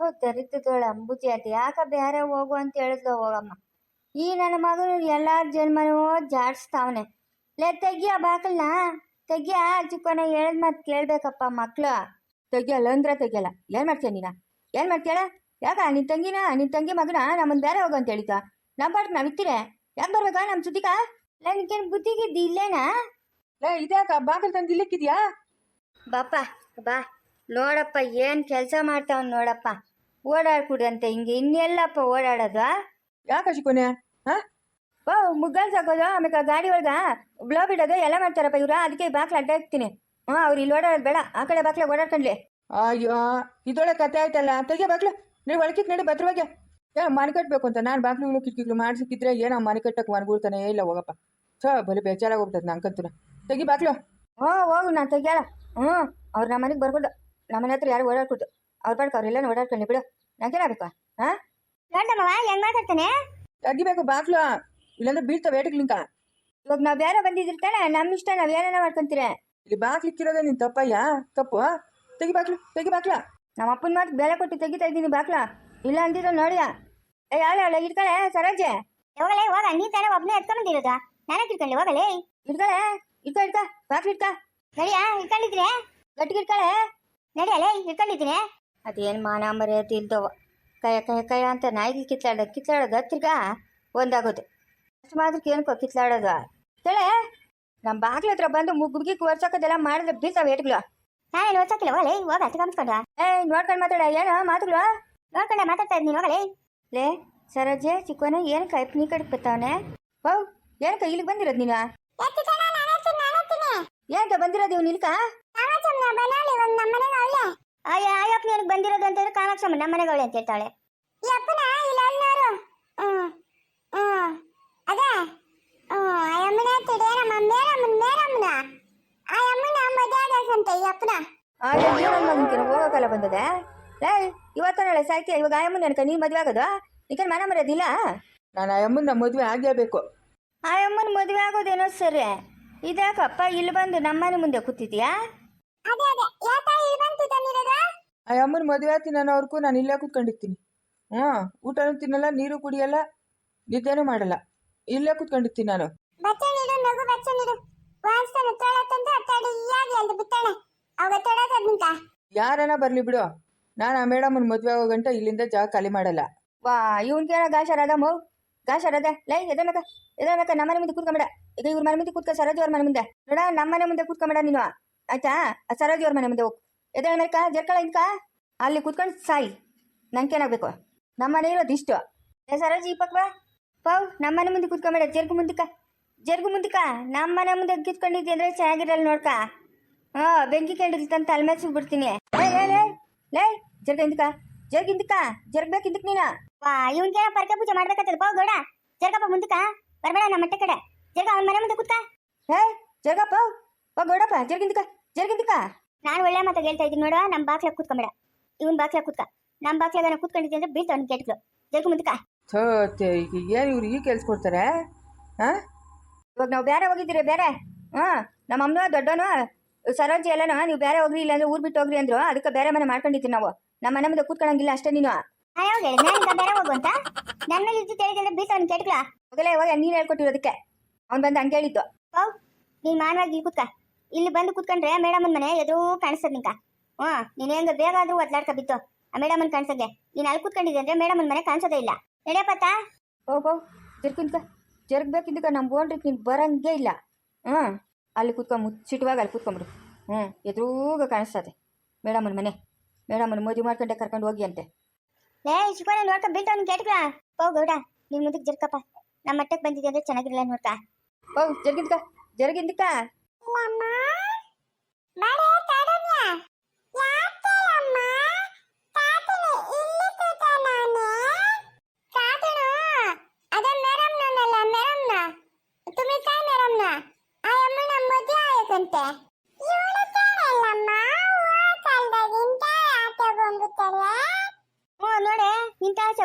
ಥೋ ದರಿದ್ರದೋಳ ಅಂಬುಜಿ ಯಾಕ ಬೇರೆ ಹೋಗು ಅಂತ ಹೇಳಿದ್ಲು ಹೋಗಮ್ಮ ಈ ನನ್ನ ಮಗನು ಎಲ್ಲಾರ ಜನ್ಮನೂ ಜಾಡ್ಸ್ತಾವನೆ. ಲೇ ತೆಗಿಯ ಬಾಕಲ್ನ ತೆಗಿಯ ಚಿಕ್ಕನ ಹೇಳಿದ ಮಾತು ಕೇಳ್ಬೇಕಪ್ಪ ಮಕ್ಳು. ತೆಗಿಯಲ್ಲ ಅಂದ್ರೆ ತೆಗಿಯಲ್ಲ. ಏನು ಮಾಡ್ತೀಯ ನೀನ? ಏನು ಮಾಡ್ತೀಯಳ ಯಾಕ? ನಿನ್ನ ತಂಗಿನ ನಿನ್ನ ತಂಗಿ ಮಗನ ನಮ್ಮನ್ನು ಬೇರೆ ಹೋಗು ಅಂತ ಹೇಳಿದ್ದ ನಮ್ಮ ಪಾಟ್ ನಾವು ಇತ್ತೀರ ಯಾಕೆ ಬರ್ಬೇಕಾ ನಮ್ಮ ಸುದ್ದಿಕ ನನಗೇನು ಬುದ್ಧಿಗಿದ್ದು ಇಲ್ಲೇನಾ? ಲೇ ಇದ್ಯಾಕ? ಬಾಕಲ್ ತಂದು ಇಲ್ಲಿಕ್ಕಿದ್ಯಾ? ಬಾಪ ಬಾ. ನೋಡಪ್ಪ ಏನು ಕೆಲಸ ಮಾಡ್ತಾವ್ ನೋಡಪ್ಪ. ಓಡಾಡ್ಕುಡಂತೆ ಹಿಂಗೆ ಇನ್ನೆಲ್ಲಪ್ಪ ಓಡಾಡೋದು ಯಾಕೆ ಚಿಕ್ಕೋನೆ ಹಾ ಓ ಮುಗ್ಗಲ್ ಸಾಕೋದು ಆಮೇಲೆ ಗಾಡಿ ಒಳಗ ಬ್ಲೋ ಬಿಡೋದು ಎಲ್ಲ ಮಾಡ್ತಾರಪ್ಪ ಇವ್ರ ಅದಕ್ಕೆ ಬಾಕ್ಲ ಅಡ್ಡ ಹಾಕ್ತೀನಿ. ಹಾಂ ಅವ್ರು ಇಲ್ಲಿ ಓಡಾಡೋದು ಬೇಡ ಆ ಕಡೆ ಬಾಕ್ಲ ಓಡಾಡ್ಕೊಂಡ್ಲಿ. ಅಯ್ಯೋ ಇದೊಳಗೆ ಕತೆ ಆಯ್ತಲ್ಲ ತೆಗೆ ಬಾಗ್ಲು ನೀವು ಒಳಕಿಕ್ ನಡಿ ಭದ್ರವಾಗಿ ಏನೋ ಮನೆ ಕಟ್ಟಬೇಕು ಅಂತ ನಾನು ಬಾಕ್ಲುಗಳು ಕಿಟಕಿಗಳು ಮಾಡ್ಸಿಕ್ಕಿದ್ರೆ ಏನೋ ಮನೆ ಕಟ್ಟಕ್ಕೆ ಮನ್ಗೂಡ್ತಾನೆ ಇಲ್ಲ ಹೋಗಪ್ಪ. ಸೊ ಬಲಿ ಬೇಜಾರಾಗಿ ಹೋಗ್ತದೆ ನಂಗಂತೂ ತೆಗಿ ಬಾಕ್ಲು. ಹ್ಞೂ ಹೋಗು ನಾನು ತೆಗಿಯಲ್ಲ ಹ್ಞೂ ಅವ್ರು ನಮ್ಮ ಮನೆಗೆ ಬರ್ಕೊಡು ನಮ್ಮ ಮನೆ ಹತ್ರ ಯಾರು ಓಡಾಡ್ಕೊಡ್ತು ಅವ್ರ ಪಾಡ್ಕ ಅವ್ರೆಲ್ಲ ಓಡಾಡ್ಕೊಳ್ಳಿ ಬಿಡು. ಹಾ ಹಾಂ ನೋಡಮ್ಮವ ಹೆಂಗ್ ಮಾತಾಡ್ತಾನೆ? ತೆಗಿಬೇಕು ಬಾಗ್ಲು. ಇಲ್ಲಾಂದ್ರೆ ಬೀಳ್ತಾವೆ ಏಟುಗಳಿಂದ ಇವಾಗ ನಾವು ಬೇರೆ ಬಂದಿದ್ದಿರ್ತಾನೆ ನಮ್ಮ ಇಷ್ಟ ನಾವು ಏನೇನೋ ಮಾಡ್ಕೊಂತೀರಿ. ಇಲ್ಲಿ ಬಾಕ್ಲಿಕ್ಕಿರೋದೇ ನಿನ್ ತಪ್ಪಯ್ಯ? ತಪ್ಪು ತೆಗಿ ಬಾಗ್ಲು ತೆಗಿ ಬಾಗ್ಲ. ನಮ್ಮ ಅಪ್ಪನ ಮಾತು ಬೆಲೆ ಕೊಟ್ಟು ತೆಗಿತಾ ಇದ್ದೀನಿ ಬಾಕ್ಲ ಇಲ್ಲ ಅಂದಿರೋ ನೋಡಿಯ. ಏ ಯಾಳೆ ಅವಳ ಇಟ್ಕಳೆ ಸರೋಜೆ? ಹೋಗಲೇ ಹೋಗ ನೀ ತಾನೇ ಎತ್ಕೊಂಡು ಎತ್ಕೊಂಬಂದಿರೋದ ನಾನೇ ತಿಳ್ಕೊಳ್ಳಿ ಹೋಗಲೇ? ಇಟ್ಕಳೆ ಇಟ್ಕೊ ಇಟ್ಕ ಬಾಕ್ಲಿ ಇಟ್ಕ ನಡಿಯಾ ಇಟ್ಕೊಂಡಿದ್ರೆ ಗಟ್ಟಿಗೆ ಇಟ್ಕಳೆ ನಡಿಯಲೇ ಇಟ್ಕೊಂಡಿದ್ದೀನಿ ಅದೇನು ಮಾನ ಮರ್ಯಾದೆ ಇಲ್ದವ ಕಯ ಕಯ ಕಯ ಅಂತ ನಾಯಿಗೆ ಕಿತ್ಲಾಡ ಕಿತ್ಲಾಡೋದು ಹತ್ತಿರ್ಗ ಒಂದಾಗೋದು. ಅಷ್ಟು ಮಾತ್ರಕ್ಕೆ ಏನಕ್ಕೋ ಕಿತ್ಲಾಡೋದು. ಕೇಳೆ ನಮ್ಮ ಬಾಗ್ಲ ಹತ್ರ ಬಂದು ಮುಗ್ಗಿಗೆ ಒರ್ಸೋಕೋದೆಲ್ಲ ಮಾಡಿದ್ರೆ ಬೀಳ್ತಾವೆ ಏಟ್ಗಳು. ನಾನೇನು ಓದ್ಸಕ್ಕಿಲ್ಲ ಹೋಗಲೇ ಹೋಗ ಹತ್ಕೊಂಡ್ಕೊಂಡ ಏ ನೋಡ್ಕೊಂಡು ಮಾತಾಡ ಏನು ಮಾತುಗಳು. ನೋಡ್ಕೊಂಡೆ ಮಾತಾಡ್ತಾ ಇದ್ದೀನಿ ಹೋಗಲೇ. ಲೇ ಸರೋಜೆ ಚಿಕ್ಕವನ ಏನು ಕೈಪ್ ನೀ ಕಡೆಗೆ ಬರ್ತಾವನೆ ಹೌ ಏನಕ್ಕ ಇಲ್ಲಿಗೆ ಬಂದಿರೋದು ನೀನು? ಏನಕ್ಕ ಬಂದಿರೋದು ಇವ್ನು ಇಲ್ಕ ಅಯ್ಯ ಅಯ್ಯಪ್ಪ ನಿನಗೆ ಬಂದಿರೋದು ಅಂತಂದ್ರೆ ಕಾಮಾಕ್ಷಮ್ಮ ನಮ್ಮ ಮನೆಗೆ ಅವಳೆ ಅಂತ ಹೇಳ್ತಾಳೆ. ಈ ಅಪ್ಪನ ಇಲ್ಲ ಅಣ್ಣವರು. ಹ್ಮ್ ಹ್ಮ್. ಅದೇ ಹ್ಮ್ ಅಯ್ಯಮ್ಮನ ತಿಡಿಯ ನಮ್ಮ ಮೇರಮ್ಮನ ಮೇರಮ್ಮನ ಅಯ್ಯಮ್ಮನ ಮದುವೆ ಆಗಸಂತೆ ಈ ಅಪ್ಪನ. ಆಗ ನನ್ನ ಮಗನ್ಕಿನ ಹೋಗೋಕಾಲ ಬಂದದೆ? ಲೇ ಇವತ್ತು ನಾಳೆ ಸಾಯ್ತೀಯ ಇವಾಗ ಆಯಮ್ಮನ ಅನ್ಕ ನೀನು ಮದುವೆ ಆಗೋದು? ಈಗೇನು ಮನ ಮರೋದಿಲ್ಲ ನಾನು ಅಯ್ಯಮ್ಮನ ಮದುವೆ ಆಗಲೇಬೇಕು ಆಯಮ್ಮನ ಮದುವೆ ಆಗೋದೇನೋ ಸರಿ. ಇದ್ಯಾಕಪ್ಪ ಇಲ್ಲಿ ಬಂದು ನಮ್ಮನೆ ಮುಂದೆ ಕೂತಿದ್ಯಾ? ಅದೇ ಅದೇ. ಯಾಕ ಇಲ್ಲಿ ಬಂತು ತಂದಿರೋದು ಆ ಅಮ್ಮನ ಮದುವೆ ಆತಿ ಅನ್ನೋವರೆಗೂ ನಾನು ಇಲ್ಲೇ ಕುತ್ಕೊಂಡಿರ್ತೀನಿ. ಹ್ಞೂ ಊಟನೂ ತಿನ್ನಲ್ಲ ನೀರು ಕುಡಿಯಲ್ಲ ನಿದ್ದೆನೂ ಮಾಡಲ್ಲ. ಇಲ್ಲೇ ಕುತ್ಕೊಂಡಿರ್ತೀನಿ ನಾನು. ಬಚ್ಚ ನೀಡು ನಗು ತಡಿಯಾಗಿ ಯಾರನ್ನ ಬರಲಿ ಬಿಡು. ನಾನು ಆ ಮೇಡಮನ ಮದುವೆ ಆಗೋ ಗಂಟ ಇಲ್ಲಿಂದ ಜಾಗ ಖಾಲಿ ಮಾಡಲ್ಲ. ವಾ ಇವನ್ಗೇನೋ ಗಾಶರಾದ ಮೌ. ಗಾಶರಾದ ಲೈ ಎದನಕ ಎದನಕ ನಮ್ಮನೆ ಮುಂದೆ ಕೂತ್ಕೊಂಬೇಡ. ಈಗ ಇವ್ರ ಮನೆ ಮುಂದೆ ಕೂತ್ಕೊ ಸರೋಜಿ ಅವ್ರ ಮನೆ ಮುಂದೆ. ನೋಡ ನಮ್ಮನೆ ಮುಂದೆ ಕೂತ್ಕೊಂಬೇಡ ನೀನು. ಆಯ್ತಾ? ಸರೋಜಿ ಅವ್ರ ಮನೆ ಮುಂದೆ ಹೋಗು. ಎದಳ ಮೇಲ್ಕ ಜರ್ಕಳ ಅಲ್ಲಿ ಕುತ್ಕೊಂಡು ಸಾಯಿ. ನಂಗೇನಾಗಬೇಕು? ನಮ್ಮನೆ ಇರೋದು ಇಷ್ಟು. ಏ ಸರೋಜಿ ಬಾ. ಪಾವ್ ನಮ್ಮನೆ ಮುಂದೆ ಕುತ್ಕೊಂಬೇಡ. ಜರ್ಗು ಮುಂದಕ್ಕ ಜರ್ಗು ಮುಂದಕ್ಕ ನಮ್ಮನೆ ಮುಂದೆ ಕಿತ್ಕೊಂಡಿದ್ದೆ ಅಂದ್ರೆ ಚೆನ್ನಾಗಿರಲ್ಲ ನೋಡ್ಕ ಹಾ ಬೆಂಕಿ ಕಂಡಿರ್ತಂತ ತಲೆ ಮೇಲೆ ಸುಗ್ಬಿಡ್ತೀನಿ ಲೇ, ಜರ್ಗ ಇಂದಕ ಜರ್ಗ ಇಂದಕ ಜರ್ಗ್ಬೇಕು ಇಂದಕ್ ನೀನು. ವಾ, ಇವನ್ಗೆ ಪರ್ಕೆ ಪೂಜೆ ಮಾಡ್ಬೇಕಾಗ್ತದೆ. ಪಾವ್ ಗೌಡ ಜರ್ಗಪ್ಪ ಮುಂದಕ್ಕ ಬರಬೇಡ, ನಮ್ಮ ಮಟ್ಟೆ ಕಡೆ. ಜರ್ಗ, ಅವನ ಮನೆ ಮುಂದೆ ಕುತ್ಕ. ಹೇ ಜರ್ಗಪ್ಪ ಓ ಗೌಡಪ್ಪ ಜರ್ಗಿಂದಕ ಜರ್ಗಿಂದಕ ನಾನು ಒಳ್ಳೆ ಮಾತಾಗ ಹೇಳ್ತಾ ಇದ್ದೀನಿ ನೋಡ ನಮ್ಮ ಬಾಕ್ಲಾಗ ಕೂತ್ಕೊಂಬೇಡ? ಇವನ್ ಬಾಕ್ಲಾಗ ಕೂತ್ಕ? ನಮ್ಮ ಬಾಕ್ಲಾಗ ಕೂತ್ಕೊಂಡಿದ್ದೆ ಅಂದ್ರೆ ಬೀಳ್ತಾವ ಕೆಟ್ಗಳು ಜರ್ಗ ಮುಂದಕ್ಕ ಏನು ಇವ್ರು ಈಗ ಕೇಳಿಸ್ಕೊಡ್ತಾರೆ ಕೊಡ್ತಾರೆ ಹಾಂ ಇವಾಗ ನಾವು ಬೇರೆ ಹೋಗಿದ್ದೀರಿ ಬೇರೆ ಹಾ ನಮ್ಮ ಅಮ್ಮನ ದೊಡ್ಡವನು ಸರೋಜಿ ಎಲ್ಲನೋ ನೀವು ಬೇರೆ ಹೋಗ್ರಿ ಇಲ್ಲಾಂದ್ರೆ ಊರ್ ಬಿಟ್ಟು ಹೋಗ್ರಿ ಅಂದ್ರು ಅದಕ್ಕೆ ಬೇರೆ ಮನೆ ಮಾಡ್ಕೊಂಡಿದ್ದೀವಿ ನಾವು. ನಮ್ಮ ಮನೆ ಮುಂದೆ ಕೂತ್ಕೊಳಂಗಿಲ್ಲ ಅಷ್ಟೇ ನೀನು. ಹೇಳಿದ್ ನಾನು ಬೇರೆ ಹೋಗುವಂತ ನನ್ನ ಮೇಲೆ ಇದ್ದು ಹೋಗಲೇ ಹೋಗಿ ನೀನು ಹೇಳ್ಕೊಟ್ಟಿರೋದಕ್ಕೆ. ಅವ್ನು ಬಂದು ಹಂಗೆ ಹೇಳಿದ್ದು. ಹೌ ನೀನ್ ಮಾನವಾಗಿ ಕುತ್ಕ. ಇಲ್ಲಿ ಬಂದು ಕುತ್ಕೊಂಡ್ರೆ ಮೇಡಮ್ನ ಮನೆ ಎದುರು ಕಾಣಿಸ್ತದ ನಿಂಕ. ಹ್ಞೂ ನೀನ್ ಹೆಂಗ ಬೇಗ ಆದ್ರೂ ಒದ್ಲಾಡ್ಕ ಬಿತ್ತು. ಆ ಮೇಡಮನ್ ಕಾಣಿಸಂಗೆ. ನೀನು ಅಲ್ಲಿ ಕುತ್ಕೊಂಡಿದ್ದೆ ಅಂದ್ರೆ ಮೇಡಮ್ ಮನೆ ಕಾಣಿಸೋದೇ ಇಲ್ಲ. ನಡೆಯಪ್ಪತ್ತ ಓಹೋ ಜರ್ಗಿಂದಕ ಜರ್ಗ್ಬೇಕಿಂದಕ ನಮ್ಮ ಬೋನ್ರಿ ನೀನು ಬರಂಗೇ ಇಲ್ಲ. ಹ್ಞೂ ಅಲ್ಲಿ ಕೂತ್ಕೊಂಡು ಮುಚ್ಚಿಟ್ವಾಗ ಅಲ್ಲಿ ಕೂತ್ಕೊಂಬಿಡು. ಹ್ಞೂ ಎದುರೂಗ ಕಾಣಿಸ್ತದೆ ಮೇಡಮನ ಮನೆ. ಮೇಡಮನ ಮದುವೆ ಮಾಡ್ಕೊಂಡೆ ಕರ್ಕೊಂಡು ಹೋಗಿ ಅಂತೆ ಲೇ ಶಿಕೋನ ನೋಡ್ಕ ಬೀಳ್ತಾವ್ ಕೆಟ್ಗಳ ಹೋ ಗೌಡ ನಿನ್ ಮುಂದಕ್ಕೆ ಜರ್ಕಪ್ಪ. ನಮ್ಮ ಮಟ್ಟಕ್ಕೆ ಬಂದಿದ್ದೆ ಅಂದ್ರೆ ಚೆನ್ನಾಗಿರಲ್ಲ ನೋಡ್ಕ. ಓ ಜರ್ಗಿಂದಕ ಜರ್ಗಿಂದಕ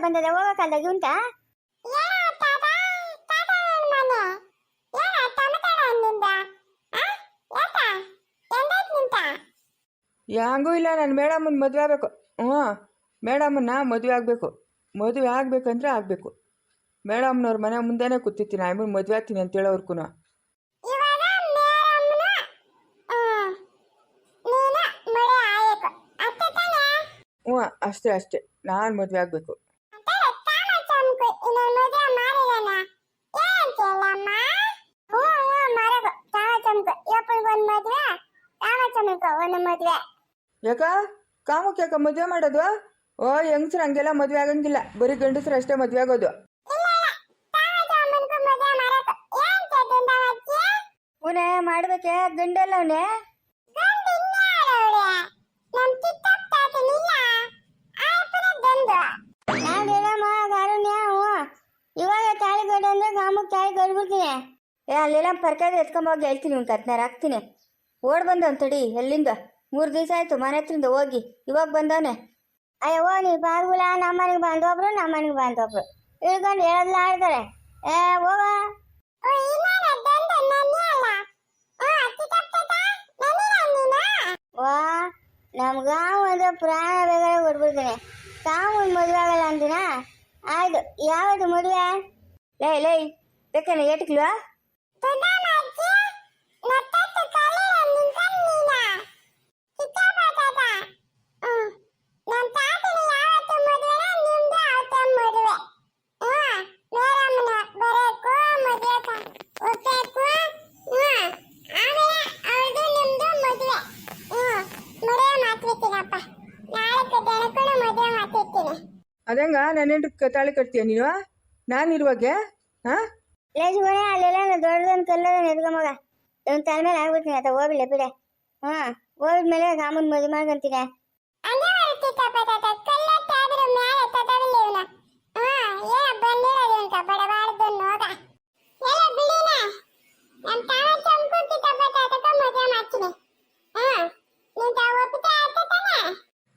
ಬಂದದ ಹೋಗೋ ಕಾಲದಾಗ ಉಂಟಾ? ಹೆಂಗೂ ಇಲ್ಲ ನಾನು ಮೇಡಮ್ಮನ ಮದುವೆ ಆಗಬೇಕು. ಹ್ಞೂ ಮೇಡಮ್ಮನ್ನ ಮದುವೆ ಆಗಬೇಕು. ಮದುವೆ ಆಗಬೇಕಂದ್ರೆ ಆಗಬೇಕು. ಮೇಡಮ್ನವ್ರ ಮನೆ ಮುಂದೆನೇ ಕೂತಿರ್ತೀನಿ. ಆಮೇಲೆ ಮದುವೆ ಆಗ್ತೀನಿ ಅಂತ ಹೇಳೋರ್ಗೂ ಹ್ಞೂ ಅಷ್ಟೇ ಅಷ್ಟೇ. ನಾನು ಮದುವೆ ಆಗಬೇಕು. ಒಂದು ಮದುವೆ. ಯಾಕ? ಕಾಮಕ್ಕೆ ಮದುವೆ ಮಾಡೋದು? ಓ, ಹೆಂಗಸ್ರು ಹಂಗೆಲ್ಲ ಮದುವೆ ಆಗಂಗಿಲ್ಲ. ಬರೀ ಗಂಡಸ್ರು ಅಷ್ಟೇ ಮದುವೆ ಆಗೋದು. ಅವನೇ ಮಾಡ್ಬೇಕೆ? ಗಂಡಲ್ಲ ಇವಾಗ ತಾಳಿ ಗಡಿ ಅಂದ್ರೆ ತಾಳಿ ಏ, ಅಲ್ಲೆಲ್ಲ ಪರ್ಕಾದ್ರೆ ಎತ್ಕೊಂಬೋಗಿ ಹೇಳ್ತೀನಿ, ಇವ್ನು ಕತ್ನಾರ ಹಾಕ್ತೀನಿ. ಓಡ್ ಬಂದವನ್ ತಡಿ, ಎಲ್ಲಿಂದ? ಮೂರು ದಿವಸ ಆಯ್ತು ಮನೆ ಹತ್ರದಿಂದ ಹೋಗಿ. ಇವಾಗ ಬಂದವನೆ? ಅಯ್ಯೋ ನೀ ನಮ್ಮ ಮನೆಗೆ ಬಂದೊಬ್ರು ನಮ್ಮನೆಗೆ ಬಂದೊಬ್ರು. ಇಳ್ಕೊಂಡು ಹೇಳದ್ಲ ಆಡ್ತಾರೆ ಏ ಹೋಗ. ವಾ ನಮ್ಗ ಒಂದು ಪ್ರಾಣ ಬೇಕಾದ್ರೆ ಕೊಟ್ಬಿಡ್ತೀನಿ. ತಾವು ಒಂದು ಮದುವೆ ಆಗಲ್ಲ ಅಂದಿನ? ಆಯ್ತು ಯಾವತ್ತು ಮದುವೆ? ಲೈ ಲೇ ಬೇಕಾನೆ ಏಟಿಕ್ಲ್ವಾ ಅದಂಗ ನನ್ನ ತಾಳಿ ಕಟ್ತೀಯ ನೀನು? ನಾನು ಇರುವಾಗೆ ಹಾಂ ಲೇಜುಗೋನೆ ಅಲ್ಲೆಲ್ಲ ದೊಡ್ಡದೊಂದು ಕಲ್ಲದ ಮಗ? ಇವ್ನ ತಲೆ ಮೇಲೆ ಆಗ್ಬಿಡ್ತೀನಿ ಆತ ಹೋಗ್ಬಿಡ್ಲೆ ಬಿಡೆ. ಹಾ ಹೋಗ್ಬಿದ್ಮೇಲೆ ರಾಮನ್ ಮದುವೆ ಮಾಡ್ಕೊಂತೀನಿ.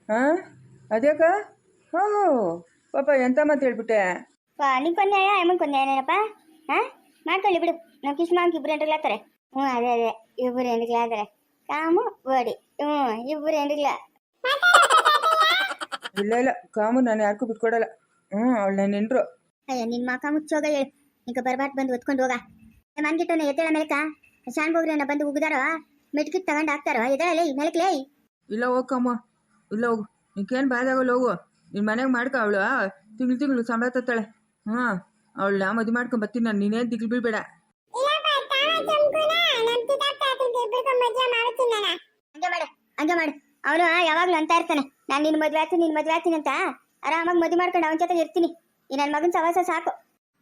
ಹಾಂ ಅದ್ಯಾಕ? ಹೋ ಪಾಪ ಎಂತ ಮಾತು ಹೇಳ್ಬಿಟ್ಟೆ? ನೀ ಕೊಂದ್ಯಾಯ ಅಮ್ಮನ್ ಕೊಂದ್ಯಾಯನೇನಪ್ಪ ಹಾ? ಮಾಡ್ಕೊಳ್ಳಿ ಬಿಡು. ನಮ್ಮ ಕಿಶ್ಮಾಂಕ್ ಇಬ್ರು ಎಂಟ್ರಿಗ್ಲಾತಾರೆ ಹ್ಞೂ ಅದೇ ಅದೇ. ಇಬ್ರು ಎಂಟ್ರಿಗ್ಲಾತಾರೆ ಕಾಮು ಓಡಿ. ಹ್ಞೂ ಇಬ್ರು ಎಂಟ್ರಿಗ್ಲ ಇಲ್ಲ ಇಲ್ಲ. ಕಾಮು ನಾನು ಯಾರಿಗೂ ಬಿಟ್ಕೊಡಲ್ಲ. ಹ್ಞೂ ಅವಳು ನನ್ನ ಹೆಂಡ್ರು ಅಯ್ಯ ನಿನ್ ಮಕ ಮುಚ್ಚೋಗ ಹೇಳಿ. ಈಗ ಬರ್ಬಾಟ್ ಬಂದು ಒತ್ಕೊಂಡು ಹೋಗ. ಮನ್ಗಿಟ್ಟವನ ಎದ್ದೇಳ ಮೇಲಕ ಶಾನ್ ಹೋಗ್ರನ್ನ ಬಂದು ಉಗಿದಾರೋ? ಮೆಟ್ಕಿಟ್ ತಗೊಂಡು ಹಾಕ್ತಾರೋ? ಎದ್ದೇಳಲೇ ಮೇಲಕ್ಲೇ? ಇಲ್ಲ ಹೋಗಮ್ಮ ಇಲ್ಲ ಹೋಗು. ನಿನ್ಗೇನು ಬಾದಾಗಲ್ಲ ಹೋಗು. ನಿನ್ನ ಮನೆಗೆ ಮಾಡ್ಕೊ ಅವಳು. ತಿಂಗಳು ತಿಂಗಳು ಸಂಬಳ ತತ್ತಾಳೆ ಹಾಂ, ಅವಳನ್ನ ಮದುವೆ ಮಾಡ್ಕೊಂಡ್ ಬರ್ತೀನಿ ನಾನು. ನೀನೇನು ದಿಗ್ಲು ಬೀಳ್ಬೇಡ. ಹಂಗೆ ಮಾಡು ಅವನು ಯಾವಾಗ್ಲೂ ಅಂತ ಇರ್ತಾನೆ. ನಾನು ನಿನ್ನ ಮದ್ವೆ ಆಗ್ತೀನಿ ನಿನ್ನ ಮದ್ವೆ ಆಗ್ತೀನಿ ಅಂತ ಆರಾಮಾಗಿ ಮದುವೆ ಮಾಡ್ಕೊಂಡು ಅವನ ಜೊತೆ ಇರ್ತೀನಿ. ಈ ನನ್ನ ಮಗನ ಸವಾಸ ಸಾಕು.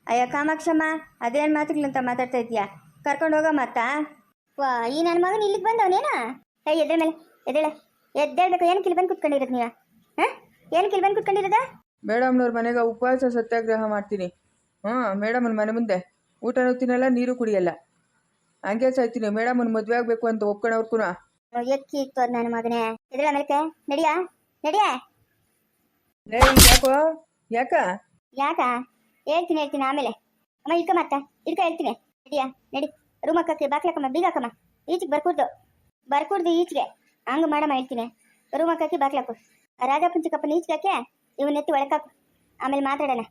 ಅಯ್ಯೋ, ಕಾಮಾಕ್ಷಮ್ಮ, ಅದೇನು ಮಾತುಗಳಂತ ಮಾತಾಡ್ತಾ ಇದೀಯಾ ಕರ್ಕೊಂಡು ಹೋಗೋ ಮತ್ತ ವಾ, ಈ ನನ್ನ ಮಗನ ಇಲ್ಲಿಗೆ ಬಂದವನೇನಾ? ಏಯ್ ಎದ್ರ ಮೇಲೆ. ಎದ್ದೇಳ. ಎದ್ದೇಳ್ಬೇಕು. ಏನು ಕಿಲ್ ಬಂದು ಕುತ್ಕೊಂಡಿರೋದು ನೀವ ಹಾಂ? ಏನು ಕಿಲ್ ಬಂದು ಕುತ್ಕೊಂಡಿರೋದ? ಮೇಡಮ್ನವ್ರ ಮನೆಗೆ ಉಪವಾಸ ಸತ್ಯಾಗ್ರಹ ಮಾಡ್ತೀನಿ. ಹಾ ಮೇಡಮ್ ಮನೆ ಮುಂದೆ. ಊಟ ತಿನ್ನಲ್ಲ ನೀರು ಕುಡಿಯಲ್ಲ. ಹಂಗೆ ಸಾಯ್ತೀನಿ. ಮೇಡಮನ ಮದುವೆ ಆಗಬೇಕು ಅಂತ ಒಪ್ಕೊಳವ್ರಕ್ಕೂ ಎಕ್ಕಿ ಇತ್ತು ಅದು ನನ್ನ ಮಗನೇ. ಎದ್ದೇಳ ಮೇಲೆ ನಡಿಯಾ? ನಡಿಯಾ? ಯಾಕೋ? ಯಾಕ? ಯಾಕ? ಹೇಳ್ತೀನಿ ಹೇಳ್ತೀನಿ ಆಮೇಲೆ. ಅಮ್ಮ ಇಳ್ಕ ಮತ್ತ. ಇಳ್ಕ ಹೇಳ್ತೀನಿ. ನಡಿಯಾ ನಡಿ. ರೂಮ್ ಹಾಕಕ್ಕೆ ಬಾಕ್ಲಕ್ಕಮ್ಮ ಬೀಗ ಹಾಕಮ್ಮ. ಈಚೆಗೆ ಬರ್ಕೂಡ್ದು ಬರ್ಕೂಡ್ದು ಈಚೆಗೆ. ಹಂಗ ಮಾಡಮ್ಮ ಹೇಳ್ತೀನಿ. ರೂಮ್ ಹಾಕಕ್ಕೆ ಬಾಕ್ಲಾಕು ರಾಜಪ್ಪನ ಚಿಕ್ಕಪ್ಪನ ಈಚೆಗೆ ಹಾಕಿ ಇವನ್ ಎತ್ತಿ ಒಳಕಾಕು ಆಮೇಲೆ ಮಾತಾಡೋಣ.